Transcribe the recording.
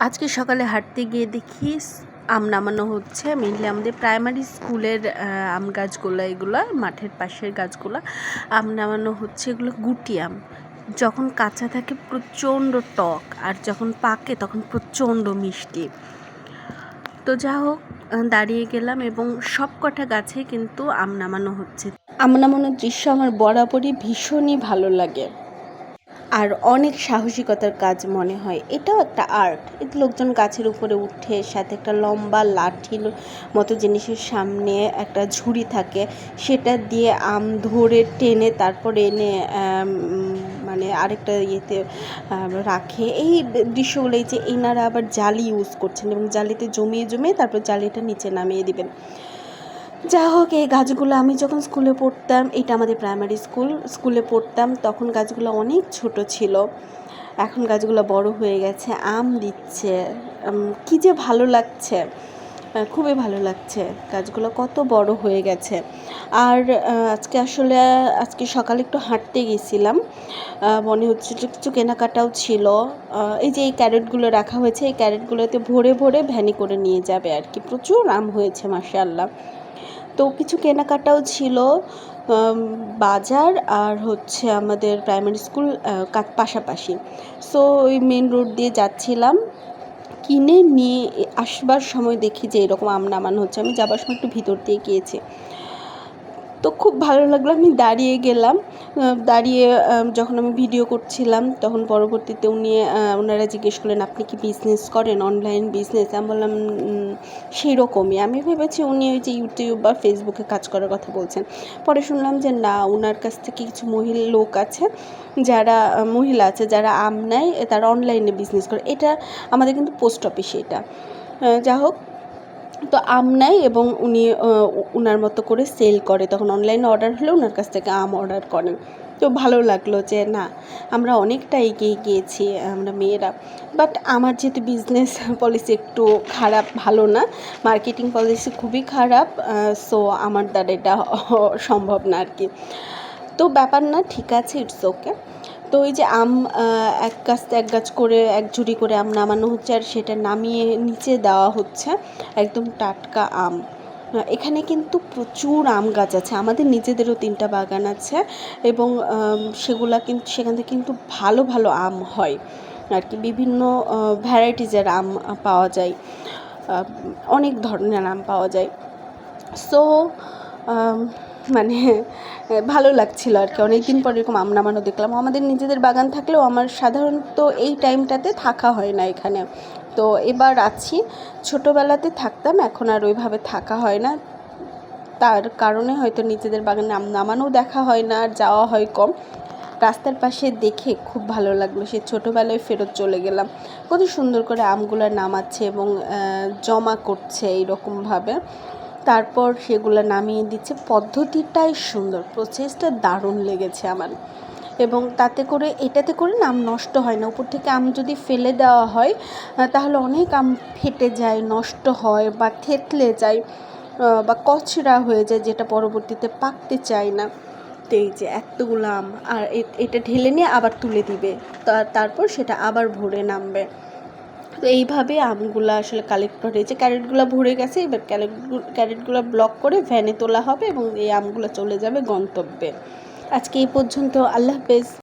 আজকে সকালে হাঁটতে গিয়ে দেখি আম নামানো হচ্ছে মেনলি আমাদের প্রাইমারি স্কুলের আম গাছগুলো, এগুলো, মাঠের পাশের গাছগুলো, আম নামানো হচ্ছে, এগুলো গুটি আম। যখন কাঁচা থাকে প্রচণ্ড টক, আর যখন পাকে তখন প্রচণ্ড মিষ্টি। তো যা হোক দাঁড়িয়ে গেলাম এবং সব কটা গাছে কিন্তু আম নামানো হচ্ছে। আম নামানোর দৃশ্য আমার বরাবরই ভীষণই ভালো লাগে। আর অনেক সাহসিকতার কাজ মনে হয়। এটাও একটা আর্ট লোকজন গাছের উপরে উঠে সাথে একটা লম্বা লাঠির মতো জিনিসের সামনে একটা ঝুড়ি থাকে, সেটা দিয়ে আম ধরে টেনে তারপরে এনে মানে আরেকটা ইয়েতে রাখে। এই দৃশ্যগুলো এই যে এনারা আবার জালি ইউজ করছেন এবং জালিতে জমিয়ে জমিয়ে তারপর জালিটা নিচে নামিয়ে দিবেন। যা হোক, এই গাছগুলো আমি যখন স্কুলে পড়তাম, এটা আমাদের প্রাইমারি স্কুল স্কুলে পড়তাম, তখন গাছগুলো অনেক ছোট ছিল। এখন গাছগুলো বড় হয়ে গেছে, আম দিচ্ছে কি যে ভালো লাগছে খুবই ভালো লাগছে। গাছগুলো কত বড় হয়ে গেছে। আর আজকে আসলে, আজকে সকালে একটু হাঁটতে গেছিলাম। মনে হচ্ছে কিছু কেনাকাটাও ছিল। এই যে এই ক্যারেটগুলো রাখা হয়েছে, এই ক্যারেটগুলোতে ভরে ভরে ভ্যানি করে নিয়ে যাবে আর কি। প্রচুর আম হয়েছে মাসাল্লাহ তো কিছু কেনাকাটাও ছিল বাজার আর হচ্ছে আমাদের প্রাইমারি স্কুল পাশাপাশি। সো ওই মেন রোড দিয়ে যাচ্ছিলাম। কিনে নিয়ে আসবার সময় দেখি যে এরকম আম নামানো হচ্ছে। আমি যাবার সময় একটু ভিতর দিয়ে গিয়েছি। তো খুব ভালো লাগল। আমি দাঁড়িয়ে গেলাম দাঁড়িয়ে যখন আমি ভিডিও করছিলাম, তখন পরবর্তীতে উনি ওনারা জিজ্ঞেস করলেন, আপনি কি বিজনেস করেন? অনলাইন বিজনেস আমি বললাম সেই রকমই আমি ভেবেছি উনি ওই যে ইউটিউব বা ফেসবুকে কাজ করার কথা বলছেন। পরে শুনলাম যে, না ওনার কাছ থেকে কিছু মহিলা লোক আছে, যারা মহিলা আছে, যারা আম নেয়, তারা অনলাইনে বিজনেস করে। এটা আমাদের কিন্তু পোস্ট অফিসে এটা। যা হোক তো আম নেয় এবং উনি উনার মতো করে সেল করে। তখন অনলাইনে অর্ডার হলে ওনার কাছ থেকে আম অর্ডার করেন। তো ভালো লাগল যে, না, আমরা অনেকটা এগিয়ে গিয়েছি, আমরা মেয়েরা। বাট আমার যেহেতু বিজনেস পলিসি একটু খারাপ, ভালো না মার্কেটিং পলিসি খুবই খারাপ সো আমার দ্বারা এটা সম্ভব না আর কি তো ব্যাপার না, ঠিক আছে ইটস ওকে তো ওই যে আম এক গাছ এক গাছ করে, এক ঝুড়ি করে আম নামানো হচ্ছে আর সেটা নামিয়ে নিচে দেওয়া হচ্ছে একদম টাটকা আম। এখানে কিন্তু প্রচুর আম গাছ আছে। আমাদের নিজেদেরও তিনটা বাগান আছে এবং সেগুলা কিন্তু সেখান থেকে কিন্তু ভালো ভালো আম হয়। আর কি বিভিন্ন ভ্যারাইটিজের আম পাওয়া যায়। অনেক ধরনের আম পাওয়া যায়। সো মানে ভালো লাগছিল আর কি। অনেকদিন পর এরকম আম নামানো দেখলাম। আমাদের নিজেদের বাগান থাকলেও আমার সাধারণত এই টাইমটাতে থাকা হয় না এখানে। তো এবার আছি। ছোটোবেলাতে থাকতাম, এখন আর ওইভাবে থাকা হয় না। তার কারণে হয়তো নিজেদের বাগানে আম নামানোও দেখা হয় না আর যাওয়া হয় কম। রাস্তার পাশে দেখে খুব ভালো লাগল। সে ছোটোবেলায় ফেরত চলে গেলাম। কত সুন্দর করে আমগুলো নামাচ্ছে এবং জমা করছে এইরকমভাবে। তারপর সেগুলো নামিয়ে দিচ্ছে। পদ্ধতিটাই সুন্দর প্রসেসটা দারুণ লেগেছে আমার। এবং তাতে করে, এটাতে করে আম নষ্ট হয় না। উপর থেকে আম যদি ফেলে দেওয়া হয় তাহলে অনেক আম ফেটে যায়, নষ্ট হয় বা থেতলে যায় বা কচরা হয়ে যায় যেটা পরবর্তীতে পাকতে চায় না। তো এই যে এতগুলো আম, আর এটা ঢেলে নিয়ে আবার তুলে দিবে। তারপর সেটা আবার ভরে নামবে। তো এইভাবে আমগুলো আসলে কালেক্ট করে হয়েছে ক্যারেটগুলো ভরে গেছে, এবার ক্যারেট ক্যারেটগুলো ব্লক করে ভ্যানে তোলা হবে এবং এই আমগুলো চলে যাবে গন্তব্যে। আজকে এই পর্যন্ত, আল্লাহ হাফেজ।